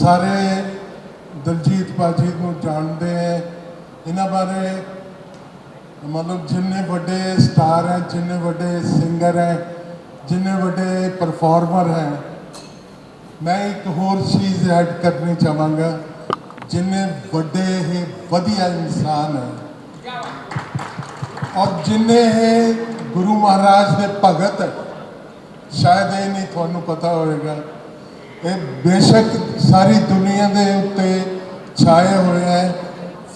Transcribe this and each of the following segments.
ਸਾਰੇ ਦਲਜੀਤ ਬਾਜੀ ਨੂੰ ਜਾਣਦੇ ਹੈ ਇਹਨਾਂ ਬਾਰੇ ਮਤਲਬ ਜਿੰਨੇ ਵੱਡੇ ਸਟਾਰ ਹੈ ਜਿੰਨੇ ਵੱਡੇ ਸਿੰਗਰ ਹੈ ਜਿੰਨੇ ਵੱਡੇ ਪਰਫਾਰਮਰ ਹੈ ਮੈਂ ਇੱਕ ਹੋਰ ਚੀਜ਼ ਐਡ ਕਰਨੀ ਚਾਹਾਂਗਾ। ਜਿੰਨੇ ਵੱਡੇ ਹੀ ਵਧੀਆ ਇਨਸਾਨ ਹੈ ਔਰ ਜਿੰਨੇ ਇਹ ਗੁਰੂ ਮਹਾਰਾਜ ਦੇ ਭਗਤ ਹੈ ਸ਼ਾਇਦ ਇਹ ਨਹੀਂ ਤੁਹਾਨੂੰ ਪਤਾ ਹੋਵੇਗਾ ਇਹ ਬੇਸ਼ੱਕ ਸਾਰੀ ਦੁਨੀਆ ਦੇ ਉੱਤੇ ਛਾਏ ਹੋਏ ਹੈ।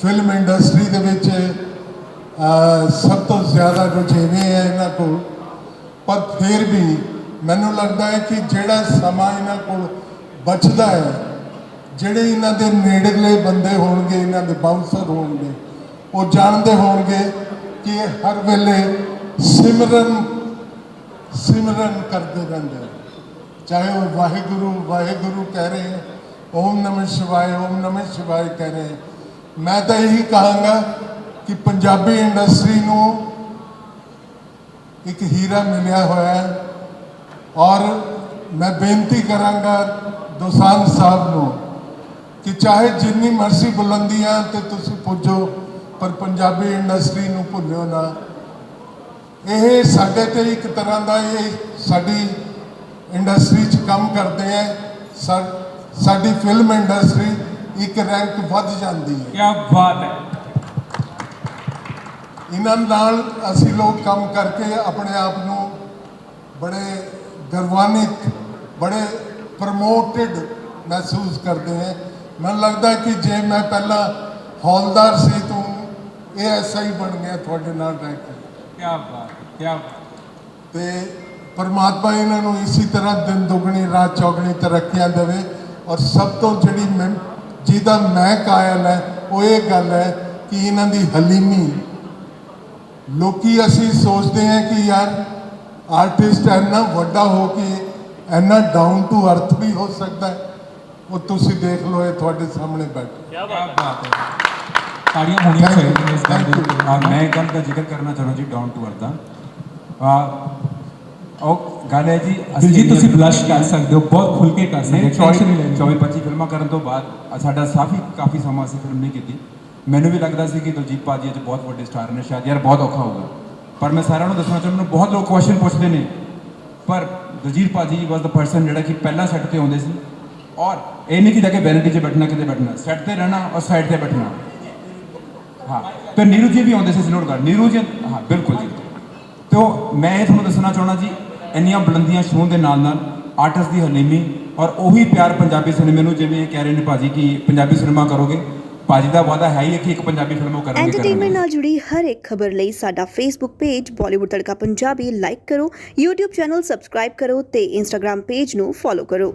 ਫਿਲਮ ਇੰਡਸਟਰੀ ਦੇ ਵਿੱਚ ਸਭ ਤੋਂ ਜ਼ਿਆਦਾ ਰੁਝੇਵੇਂ ਹੈ ਇਹਨਾਂ ਕੋਲ। ਪਰ ਫਿਰ ਵੀ ਮੈਨੂੰ ਲੱਗਦਾ ਹੈ ਕਿ ਜਿਹੜਾ ਸਮਾਂ ਇਹਨਾਂ ਕੋਲ ਬਚਦਾ ਹੈ, ਜਿਹੜੇ ਇਹਨਾਂ ਦੇ ਨੇੜਲੇ ਬੰਦੇ ਹੋਣਗੇ, ਇਹਨਾਂ ਦੇ ਬਾਉਂਸਰ ਹੋਣਗੇ, ਉਹ ਜਾਣਦੇ ਹੋਣਗੇ ਕਿ ਹਰ ਵੇਲੇ ਸਿਮਰਨ ਸਿਮਰਨ ਕਰਦੇ ਰਹਿੰਦੇ ਨੇ। ਚਾਹੇ ਉਹ ਵਾਹਿਗੁਰੂ ਵਾਹਿਗੁਰੂ ਕਹਿ ਰਹੇ ਹੈ, ਓਮ ਨਮः ਸ਼ਿਵਾਏ, ਓਮ ਨਮः ਸ਼ਿਵਾਏ ਕਹਿ ਰਹੇ ਹੈ। ਮੈਂ ਤਾਂ ਇਹੀ ਕਹਾਂਗਾ ਕਿ ਪੰਜਾਬੀ ਇੰਡਸਟਰੀ ਨੂੰ ਇੱਕ ਹੀਰਾ ਮਿਲਿਆ ਹੋਇਆ ਹੈ ਔਰ ਮੈਂ ਬੇਨਤੀ ਕਰਾਂਗਾ ਦੋਸਾਂਝ ਸਾਹਿਬ ਨੂੰ ਕਿ ਚਾਹੇ ਜਿੰਨੀ ਮਰਜ਼ੀ ਬੁਲੰਦੀਆਂ ਤੇ ਤੁਸੀਂ ਪੁੱਜੋ, ਪਰ ਪੰਜਾਬੀ ਇੰਡਸਟਰੀ ਨੂੰ ਭੁੱਲਿਓ ਨਾ ਇਹ ਸਾਡੇ ਤੇ ਇੱਕ ਤਰ੍ਹਾਂ ਦਾ ਇਹ ਸਾਡੀ ਇੰਡਸਟਰੀ 'ਚ ਕੰਮ ਕਰਦੇ ਸਾ- ਸਾਡੀ ਫਿਲਮ ਇੰਡਸਟਰੀ ਇੱਕ ਰੈਂਕ ਵੱਧ ਜਾਂਦੀ ਹੈ ਕੀ ਬਾਤ ਹੈ ਇਹਨਾਂ ਨਾਲ ਅਸੀਂ ਲੋਕ ਕੰਮ ਕਰਕੇ ਆਪਣੇ ਆਪ ਨੂੰ ਬੜੇ ਗਰਵਾਨਿਤ ਬੜੇ ਪ੍ਰਮੋਟਡ ਮਹਿਸੂਸ ਕਰਦੇ ਹਾਂ ਮੈਨੂੰ ਲੱਗਦਾ ਕਿ ਜੇ ਮੈਂ ਪਹਿਲਾਂ ਹੌਲਦਾਰ ਸੀ ਤਾਂ ਇਹ ਐਸਾ ਹੀ ਬਣ ਗਿਆ ਤੁਹਾਡੇ ਨਾਲ ਰਹਿ ਕੇ। ਕੀ ਬਾਤ ਕੀ ਬਾਤ। ਤੇ ਪਰਮਾਤਮਾ ਇਹਨਾਂ ਨੂੰ ਇਸੇ ਤਰ੍ਹਾਂ ਦਿਨ ਦੁਗਣੀ ਰਾਤ ਚੌਗਣੀ ਤਰੱਕੀਆਂ ਦੇਵੇ ਔਰ ਸਭ ਤੋਂ ਜਿਹੜੀ ਮੈਂ ਜਿਹਦਾ ਮੈਂ ਕਾਇਲ ਹੈ ਉਹ ਇਹ ਗੱਲ ਹੈ ਕਿ ਇਹਨਾਂ ਦੀ ਹਲੀਮੀ। ਲੋਕੀ ਅਸੀਂ ਸੋਚਦੇ ਹਾਂ ਕਿ ਯਾਰ ਆਰਟਿਸਟ ਇੰਨਾ ਵੱਡਾ ਹੋ ਕੇ ਇੰਨਾ ਡਾਊਨ ਟੂ ਅਰਥ ਵੀ ਹੋ ਸਕਦਾ ਹੈ ਉਹ ਤੁਸੀਂ ਦੇਖ ਲਓ ਇਹ ਤੁਹਾਡੇ ਸਾਹਮਣੇ ਬੈਠੇ। ਕੀ ਬਾਤ ਹੈ। ਤਾੜੀਆਂ ਹੋਣੀਆਂ. ਚਾਹੀਦੀਆਂ ਇਸ ਗੱਲ ਦੀ। ਮੈਂ ਇੱਕ ਗੱਲ ਦਾ ਜ਼ਿਕਰ ਕਰਨਾ ਚਾਹੁੰਦਾ ਜੀ ਡਾਊਨ ਟੂ ਅਰਥ ਦਾ। ਆ ਉਹ ਗੱਲ ਹੈ ਜੀ ਦਿਲਜੀਤ ਤੁਸੀਂ ਬਲਸ਼ ਕਰ ਸਕਦੇ ਹੋ ਬਹੁਤ ਖੁੱਲ ਕੇ ਕਰ ਸਕਦੇ ਹੋ ਟੈਨਸ਼ਨ ਨਹੀਂ ਲੈਣੀ 24 25 ਫਿਲਮਾਂ ਕਰਨ ਤੋਂ ਬਾਅਦ ਸਾਡਾ ਕਾਫੀ ਕਾਫੀ ਸਮਾਂ ਅਸੀਂ ਫਿਲਮ ਨਹੀਂ ਕੀਤੀ ਮੈਨੂੰ ਵੀ ਲੱਗਦਾ ਸੀ ਕਿ ਦਲਜੀਤ ਭਾਜੀ ਅੱਜ ਬਹੁਤ ਵੱਡੇ ਸਟਾਰ ਨੇ ਸ਼ਾਇਦ ਯਾਰ ਬਹੁਤ ਔਖਾ ਹੋਊਗਾ ਪਰ ਮੈਂ ਸਾਰਿਆਂ ਨੂੰ ਦੱਸਣਾ ਚਾਹੁੰਦਾ ਮੈਨੂੰ ਬਹੁਤ ਲੋਕ ਕੁਐਸਚਨ ਪੁੱਛਦੇ ਨੇ ਪਰ ਦਲਜੀਤ ਭਾਜੀ ਵਾਸ ਦਾ ਪਰਸਨ ਜਿਹੜਾ ਕਿ ਪਹਿਲਾਂ ਸੈੱਟ ਤੇ ਆਉਂਦੇ ਸੀ ਔਰ ਇਹ ਨਹੀਂ ਕਿ ਜਾ ਕੇ ਵੈਨਿਟੀ 'ਚ ਬੈਠਣਾ ਕਿਤੇ ਬੈਠਣਾ ਸੈੱਟ ਤੇ ਰਹਿਣਾ ਔਰ ਸਾਈਡ ਤੇ ਬੈਠਣਾ ਹਾਂ ਤੇ ਨੀਰੂ ਜੀ ਵੀ ਆਉਂਦੇ ਸੀ ਸਨੋਟ ਕਰ ਨੀਰੂ ਜੀ ਹਾਂ ਬਿਲਕੁਲ ਜੀ ਤੇ ਮੈਂ ਇਹ ਤੁਹਾਨੂੰ ਦੱਸਣਾ ਚਾਹਣਾ ਜੀ ਇੰਨੀਆਂ ਬੁਲੰਦੀਆਂ ਛੂਹਣ ਦੇ ਨਾਲ ਨਾਲ ਆਰਟਿਸਟ ਦੀ ਹਲੀਮੀ ਔਰ ਉਹੀ ਪਿਆਰ ਪੰਜਾਬੀ ਸਿਨੇਮੇ ਨੂੰ ਜਿਵੇਂ ਇਹ ਕਹਿ ਰਹੇ ਨੇ ਭਾਜੀ ਕਿ ਪੰਜਾਬੀ ਸਿਨੇਮਾ ਕਰੋਗੇ, ਭਾਜੀ ਦਾ ਵਾਅਦਾ ਹੈ ਹੀ ਹੈ ਕਿ ਇੱਕ ਪੰਜਾਬੀ ਫਿਲਮ ਉਹ ਕਰਾਂਗੇ ਐਂਟਰਟੇਨਮੈਂਟ ਨਾਲ ਜੁੜੀ ਹਰ ਇੱਕ ਖਬਰ ਲਈ ਸਾਡਾ Facebook page Bollywood Tadka Punjabi like ਕਰੋ, YouTube ਚੈਨਲ ਸਬਸਕ੍ਰਾਈਬ ਕਰੋ ਤੇ Instagram ਪੇਜ ਨੂੰ ਫੋਲੋ ਕਰੋ।